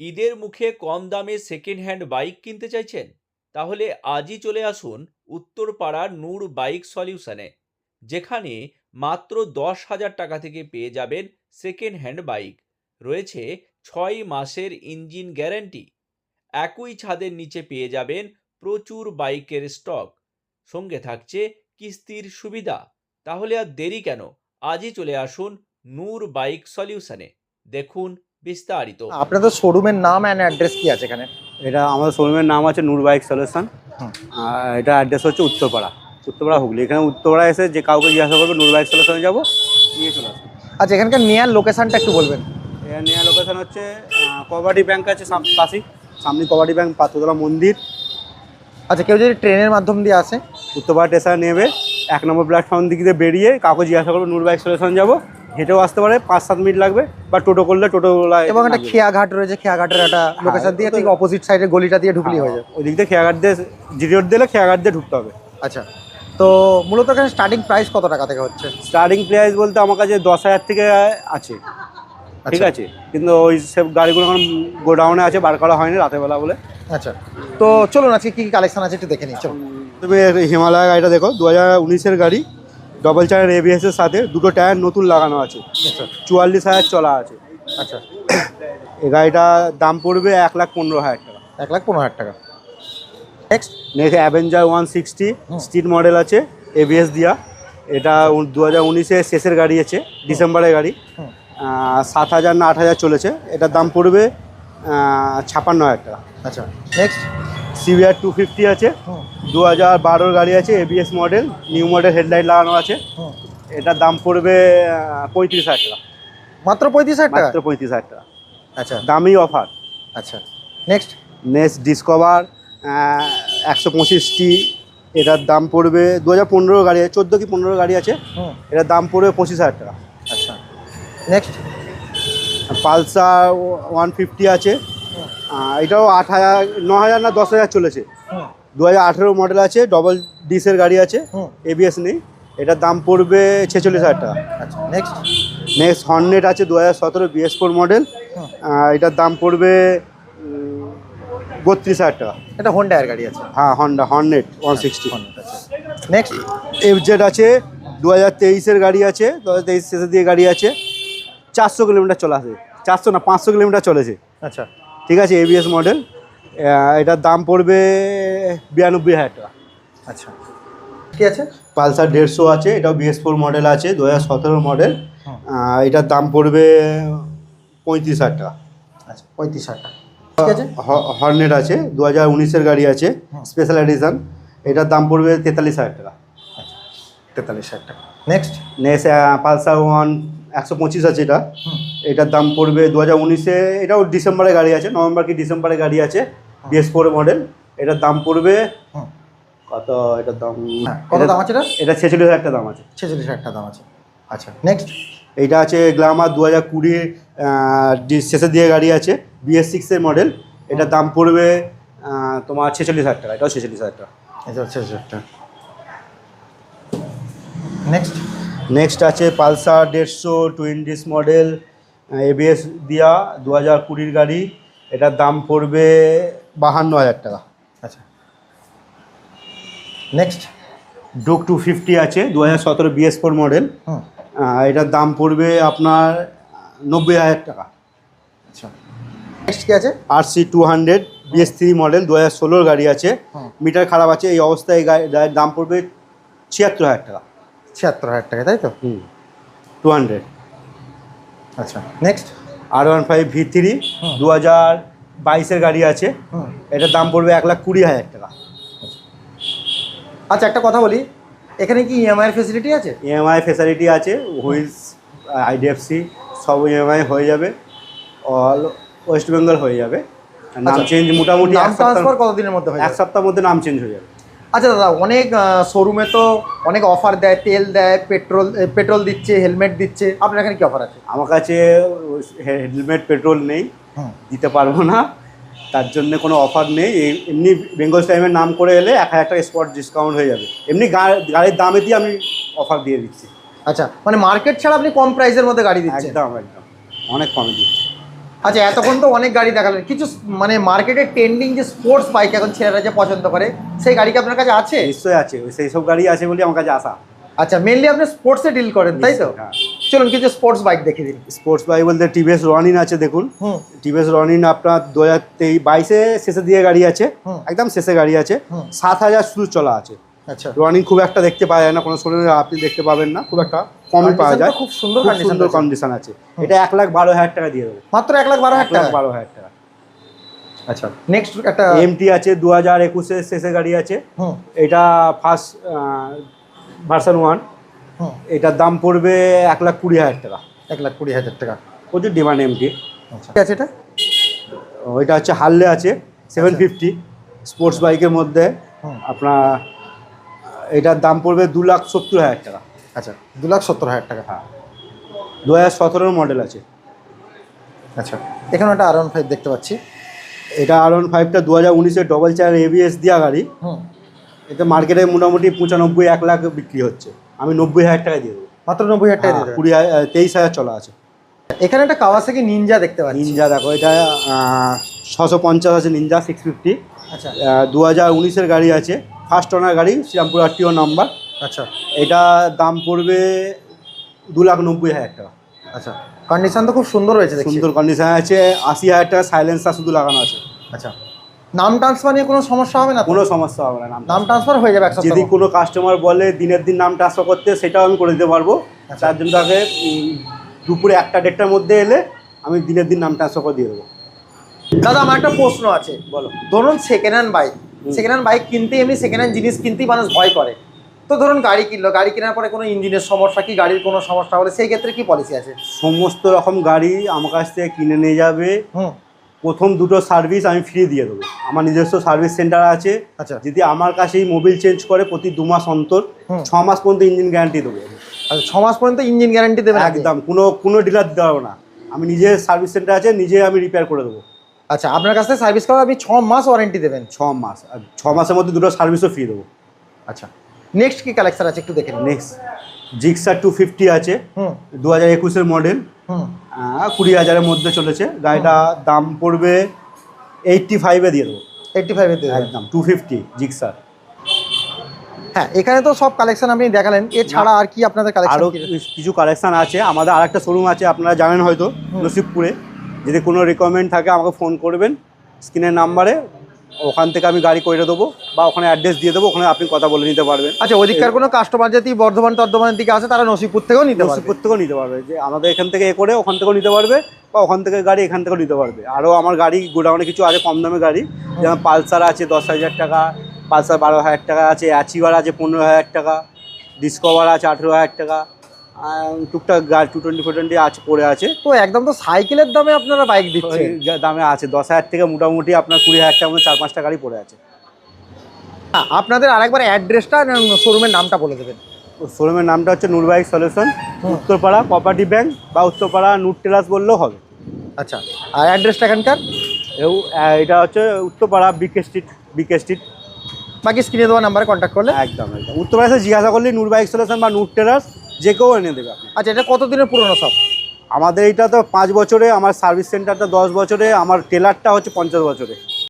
ঈদের মুখে কম দামে সেকেন্ড হ্যান্ড বাইক কিনতে চাইছেন? তাহলে আজই চলে আসুন উত্তরপাড়ার নূর বাইক সলিউশনে, যেখানে মাত্র দশ হাজার টাকা থেকে পেয়ে যাবেন সেকেন্ড হ্যান্ড বাইক রয়েছে ছয় মাসের ইঞ্জিন গ্যারান্টি একই ছাদের নিচে পেয়ে যাবেন প্রচুর বাইকের স্টক সঙ্গে থাকছে কিস্তির সুবিধা। তাহলে আর দেরি কেন? আজই চলে আসুন নূর বাইক সলিউশনে। দেখুন বিস্তারিত। আপনাদের শোরুমের নাম অ্যান্ড অ্যাড্রেস কি আছে এখানে? এটা আমাদের শোরুমের নাম আছে নূর বাইক সলিউশন এটা অ্যাড্রেস হচ্ছে উত্তরপাড়া উত্তরপাড়া হুগলি। এখানে উত্তরপাড়া এসে যে কাউকে জিজ্ঞাসা করবে নূর বাইক সলিউশনে যাব নিয়ে চলে আসবে। আচ্ছা এখানকার নেয়ার লোকেশানটা একটু বলবেন। এর নেওয়া লোকেশন হচ্ছে কবাডি ব্যাংক আছে পাশেই। সামনে কবাডি ব্যাংক পাত্রতলা মন্দির। আচ্ছা কেউ যদি ট্রেনের মাধ্যম দিয়ে আসে? উত্তরপাড়া স্টেশন নেবে। এক নম্বর প্ল্যাটফর্ম দিক দিয়ে বেরিয়ে কাউকে জিজ্ঞাসা করবে নূর বাইক সলিউশন যাব। হেঁটেও আসতে পারে পাঁচ সাত মিনিট লাগবে বা টোটো করলে টোটো এবং একটা খেয়াঘাট রয়েছে খেয়াঘাটের একটা লোকেশন দিয়ে ঠিক অপোজিট সাইডের গলিটা দিয়ে ঢুকলেই হয়ে যাবে। ওই দিক দিয়ে খেয়াঘাট দিয়ে জিটি রোড দিলে খেয়াঘাট দিয়ে ঢুকতে হবে। আচ্ছা তো মূলত এখানে স্টার্টিং প্রাইস কত টাকা থেকে হচ্ছে? স্টার্টিং প্রাইস বলতে আমার কাছে দশ হাজার থেকে আছে ঠিক আচ্ছা। আছে? কিন্তু ওই সব গাড়িগুলো এখন গোডাউনে আছে বার করা হয়নি রাতের বেলা। বলে আচ্ছা তো চলুন আজকে কী কি কালেকশন আছে একটু দেখে নিই চলুন। তুমি হিমালয় গাড়িটা দেখো দু হাজার উনিশের গাড়ি। ডবল চারের এবিএসের সাথে দুটো টায়ার নতুন লাগানো আছে। চুয়াল্লিশ হাজার চলা আছে। আচ্ছা। এই গাড়িটার দাম পড়বে এক লাখ পনেরো হাজার টাকা। এক লাখ পনেরো হাজার টাকা। Next next Avenger one sixty. Street model আছে এবিএস দিয়া। এটা দু হাজার উনিশের শেষের গাড়ি আছে ডিসেম্বরের গাড়ি। সাত হাজার না আট হাজার চলেছে। এটার দাম পড়বে ছাপান্ন হাজার টাকা। আচ্ছা। নেক্সট সিভিআর টু ফিফটি আছে। দু হাজার বারোর গাড়ি আছে ABS model new model headlight লাগানো আছে। এটার দাম পড়বে পঁয়ত্রিশ হাজার টাকা। মাত্র পঁয়ত্রিশ হাজার টাকা? মাত্র পঁয়ত্রিশ হাজার টাকা। আচ্ছা। দামি অফার আচ্ছা। নেক্সট নেক্সট ডিসকভার একশো পঁচিশটি। এটার দাম পড়বে দু হাজার পনেরো গাড়ি আছে চোদ্দ কি পনেরো গাড়ি আছে। এটার দাম পড়বে পঁচিশ হাজার টাকা। আচ্ছা। নেক্সট পালসার ওয়ান ফিফটি আছে। এটাও আট হাজার ন হাজার না দশ হাজার চলেছে। দু হাজার আঠেরো মডেল আছে ডবল ডিসের গাড়ি আছে এবিএস নেই। এটার দাম পড়বে ছেচল্লিশ হাজার টাকা। আচ্ছা নেক্সট নেক্সট হর্নেট আছে দু হাজার সতেরো বিএস ফোর মডেল এটার দাম পড়বে বত্রিশ হাজার টাকা। এটা হোন্ডায়ের গাড়ি আছে? হ্যাঁ Honda Hornet one sixty next FZ আছে দু হাজার তেইশের গাড়ি আছে দু হাজার তেইশ শেষের দিয়ে গাড়ি আছে। চারশো কিলোমিটার চলে আসে। চারশো না পাঁচশো কিলোমিটার চলেছে। আচ্ছা। ঠিক আছে এবিএস মডেল এটার দাম পড়বে বিরানব্বই হাজার টাকা। আচ্ছা। কি আছে? পালসার দেড়শো আছে এটাও বিএস ফোর মডেল আছে দু হাজার সতেরো মডেল এটার দাম পড়বে পঁয়ত্রিশ হাজার টাকা। আচ্ছা পঁয়ত্রিশ হাজার টাকা। ঠিক আছে? হর্নেট আছে দু হাজার উনিশের গাড়ি আছে। স্পেশাল এডিশন এটার দাম পড়বে তেতাল্লিশ হাজার টাকা। আচ্ছা তেতাল্লিশ হাজার টাকা। নেক্সট নেক্সট পালসার ওয়ান একশো পঁচিশ আছে এটা। এটার দাম পড়বে দু হাজার উনিশে এটাও ডিসেম্বরে গাড়ি আছে নভেম্বর কি ডিসেম্বরে গাড়ি আছে বিএস ফোর মডেল এটার দাম পড়বে কত? এটার দাম হ্যাঁ, কত দাম আছে এটা? ছেচল্লিশ হাজার দাম আছে। ছেচল্লিশ হাজার দাম আছে। আচ্ছা নেক্সট এইটা আছে গ্লামার দু হাজার কুড়ির শেষের দিয়ে গাড়ি আছে বিএস সিক্সের মডেল এটার দাম পড়বে তোমার ছেচল্লিশ হাজার টাকা এটাও ছেচল্লিশ হাজার টাকা। এটা ছেচল্লিশ হাজার টাকা। নেক্সট নেক্সট আছে পালসার দেড়শো টুয়েন্টিস মডেল এবিএস দিয়া দু হাজার কুড়ির গাড়ি। এটার দাম পড়বে বাহান্ন হাজার টাকা। আচ্ছা। নেক্সট ডুক টু ফিফটি আছে দু হাজার সতেরো বিএস ফোর মডেল এটার দাম পড়বে আপনার নব্বই হাজার টাকা। আচ্ছা। নেক্সট কি আছে? R C two hundred BS three model দু হাজার ষোলোর গাড়ি আছে। মিটার খারাপ আছে এই অবস্থায় গাড়ির দাম পড়বে ছিয়াত্তর হাজার টাকা। ছিয়াত্তর হাজার টাকা তাই তো? হুম। টু হান্ড্রেড আচ্ছা next R one five V three দু হাজার বাইশের গাড়ি আছে। এটার দাম পড়বে এক লাখ কুড়ি হাজার টাকা। আচ্ছা একটা কথা বলি এখানে কি ইএমআই এর ফেসিলিটি আছে? ইএমআই ফেসিলিটি আছে হুইলস আইডিএফসি সব ইএমআই হয়ে যাবে অল ওয়েস্ট বেঙ্গল হয়ে যাবে। নাম আচ্ছা। চেঞ্জ মোটামুটি নাম এক সপ্তাহ কতদিনের মধ্যে হয়ে এক সপ্তাহের মধ্যে নাম চেঞ্জ হয়ে যাবে। আচ্ছা দাদা অনেক শোরুমে তো অনেক অফার দেয় তেল দেয় পেট্রোল পেট্রোল দিচ্ছে হেলমেট দিচ্ছে। আপনার এখানে কি অফার আছে? আমার কাছে হেলমেট পেট্রোল নেই। দিতে পারব না। তার জন্য কোনো অফার নেই। এমনি বেঙ্গল টাইমের নাম করে এলে এক হাজার টাকা স্পট ডিসকাউন্ট হয়ে যাবে। এমনি গা- গাড়ির দামে দিয়ে আমি অফার দিয়ে দিচ্ছি। আচ্ছা মানে মার্কেট ছাড়া আপনি কম প্রাইসের মধ্যে গাড়ি দিচ্ছেন? একদম একদম। অনেক কমে দিচ্ছি। আচ্ছা এতক্ষণ তো অনেক গাড়ি দেখালেন কিছু মানে মার্কেটে ট্রেন্ডিং যে স্পোর্টস বাইক এখন ছেলেরা যে পছন্দ করে সেই গাড়ি কি আপনার কাছে আছে? নিশ্চয়ই আছে। ওই সেই সব গাড়ি আছে বলে আমার কাছে আসা। আচ্ছা মেনলি আপনি স্পোর্টসে ডিল করেন তাই তো? হ্যাঁ। চলুন কিছু স্পোর্টস বাইক দেখিয়ে দিন স্পোর্টস বাইক বলতে টিভিএস রনিন আছে দেখুন। টিভিএস রনিন আপনার দু হাজার তেইশ বাইশে শেষের দিকে গাড়ি আছে। একদম শেষে গাড়ি আছে। সাত হাজার শুধু চলা আছে। আচ্ছা। রনিং খুব একটা দেখতে পাওয়া যায় না কোনো শোরুমে আপনি দেখতে পাবেন না খুব একটা কমই পাওয়া যায়। খুব সুন্দর সুন্দর কন্ডিশন আছে। এটা এক লাখ বারো হাজার টাকা দিয়ে দেবো। মাত্র এক লাখ বারো হাজার টাকা? বারো হাজার টাকা। আচ্ছা নেক্সট একটা এমটি আছে দু হাজার একুশের শেষে গাড়ি আছে। এটা ফার্স্ট ভার্সন ওয়ান এটার দাম পড়বে এক লাখ কুড়ি হাজার টাকা। এক লাখ কুড়ি হাজার টাকা। প্রচুর ডিমান্ড এমটি আচ্ছা। ঠিক আছে এটা? ওইটা হচ্ছে হারলে আছে সেভেন ফিফটি স্পোর্টস বাইকের মধ্যে আপনার এটার দাম পড়বে দু লাখ সত্তর হাজার টাকা। আচ্ছা দু লাখ সত্তর হাজার টাকা। হ্যাঁ। দু হাজার সতেরোর মডেল আছে। আচ্ছা এখানে একটা আর ফাইভ দেখতে পাচ্ছি। এটা আর ওয়ান ফাইভটা দু হাজার উনিশের ডবল চার এবিএস দেওয়া গাড়ি। হুম। এতে মার্কেটে মোটামুটি পঁচানব্বই এক লাখ বিক্রি হচ্ছে। আমি নব্বই হাজার টাকা দিয়ে দেবো। মাত্র নব্বই হাজার টাকা দিয়ে হ্যাঁ, কুড়ি হাজার তেইশ হাজার চলা আছে। এখানে একটা কাওয়াসাকি নিনজা দেখতে পাচ্ছি। নিনজা দেখো এটা ছশো পঞ্চাশ আছে নিনজা সিক্স ফিফটি আচ্ছা। দু হাজার উনিশের গাড়ি আছে। ফার্স্ট ওনার গাড়ি শ্রীরামপুর আরটিও নাম্বার আচ্ছা। এটা দাম পড়বে দু লাখ নব্বই হাজার টাকা। আচ্ছা। কন্ডিশন তো খুব সুন্দর দেখছি। সুন্দর কন্ডিশন আছে আশি হাজার টাকা সাইলেন্সার শুধু লাগানো আছে। আচ্ছা। নাম ট্রান্সফার নিয়ে কোনো সমস্যা হবে না কোনো সমস্যা হবে না নাম নাম ট্রান্সফার হয়ে যাবে যদি কোনো কাস্টমার বলে দিনের দিন নাম ট্রান্সফার করতে সেটাও আমি করে দিতে পারব। আচ্ছা। তার জন্য তাকে দুপুরে একটা দেড়টার মধ্যে এলে আমি দিনের দিন নাম ট্রান্সফার করে দিয়ে দেবো। দাদা আমার একটা প্রশ্ন আছে। বলো। ধরুন second hand bike second hand bike কিনতে এমনি সেকেন্ড হ্যান্ড জিনিস কিনতেই মানুষ ভয় করে। তো ধরুন গাড়ি কিনলো গাড়ি কেনার পরে কোনো ইঞ্জিনের সমস্যা কি গাড়ির কোনো সমস্যা হলে সেই ক্ষেত্রে কি পলিসি আছে? সমস্ত রকম গাড়ি আমার কাছ থেকে কিনে নিয়ে যাবে। প্রথম দুটো সার্ভিস আমি ফ্রি দিয়ে দেবো। আমার নিজস্ব সার্ভিস সেন্টার আছে। আচ্ছা। যদি আমার কাছেই মোবিল চেঞ্জ করে প্রতি দু মাস অন্তর ছ মাস পর্যন্ত ইঞ্জিন গ্যারান্টি দেবো আচ্ছা ছ মাস পর্যন্ত ইঞ্জিন গ্যারান্টি দেবে একদম কোনো কোনো ডিলার দিতে পারব না। আমি নিজের সার্ভিস সেন্টার আছে নিজে আমি রিপেয়ার করে দেবো। আচ্ছা আপনার কাছ থেকে সার্ভিস করা আপনি ছ মাস ওয়ারেন্টি দেবেন। ছ মাস আর ছ মাসের মধ্যে দুটো সার্ভিসও ফ্রি দেবো। আচ্ছা নেক্সট কি কালেকশন আছে একটু দেখে নিন। নেক্সট জিক্সার টু ফিফটি আছে দু হাজার একুশের মডেল কুড়ি হাজারের মধ্যে চলেছে। গাড়িটা দাম পড়বে এইটটি ফাইভে দিয়ে দেবো। এইটটি ফাইভে দেবেন। একদম টু ফিফটি জিক্সার হ্যাঁ এখানে তো সব কালেকশন আপনি দেখালেন। এছাড়া আর কি আপনাদের কালেকশন আরও কিছু কালেকশান আছে। আমাদের আরেকটা শোরুম আছে আপনারা জানেন হয়তো নসিবপুরে। যদি কোনো রিকোয়ারমেন্ট থাকে আমাকে ফোন করবেন স্ক্রিনের নাম্বারে ওখান থেকে আমি গাড়ি করে দেবো বা ওখানে অ্যাড্রেস দিয়ে দেবো ওখানে আপনি কথা বলে নিতে পারবেন। আচ্ছা ওদিককার কোনো কাস্টমার যদি বর্ধমান তর্ধমানের দিকে আসে তারা নসিপুর থেকেও নিতে পারবে। নসিবপুর থেকেও নিতে পারবে। যে আমাদের এখান থেকে এ করে ওখান থেকেও নিতে পারবে বা ওখান থেকে গাড়ি এখান থেকেও নিতে পারবে। আরও আমার গাড়ি গোডাউনে কিছু আছে কম দামে গাড়ি। যেমন পালসার আছে দশ হাজার টাকা পালসার বারো হাজার টাকা আছে অ্যাচিভার আছে পনেরো হাজার টাকা ডিসকভার আছে আঠেরো হাজার টাকা। টুকটাক গাড়ি টু টোয়েন্টি ফোর টোয়েন্টি আছে পড়ে আছে। তো একদম তো সাইকেলের দামে আপনারা বাইক দিচ্ছেন। দামে আছে। দশ হাজার থেকে মোটামুটি আপনার কুড়ি হাজার টাকা চার পাঁচটা গাড়ি পড়ে আছে। হ্যাঁ, আপনাদের আরেকবার অ্যাড্রেসটা শোরুমের নামটা বলে দেবেন। শোরুমের নামটা হচ্ছে Noor bike solution Uttarpara cooperative bank বা উত্তরপাড়া নূর টেলাস বললেও হবে। আচ্ছা আর অ্যাড্রেসটা এখানকার? এটা হচ্ছে Uttarpara BK street BK street বাকি স্ক্রিনে দেওয়া নাম্বারে কন্ট্যাক্ট করলে। একদম একদম। উত্তরপাড়া জিজ্ঞাসা করলে নূর বাইক সলিউশন বা নূর টেলার্স যে কেউ এনে দেবে আচ্ছা এটা কতদিনের পুরনো সব? আমাদের এইটা তো পাঁচ বছরে আমার সার্ভিস সেন্টারটা দশ বছরে আমার টেলারটা হচ্ছে পঞ্চাশ বছরে।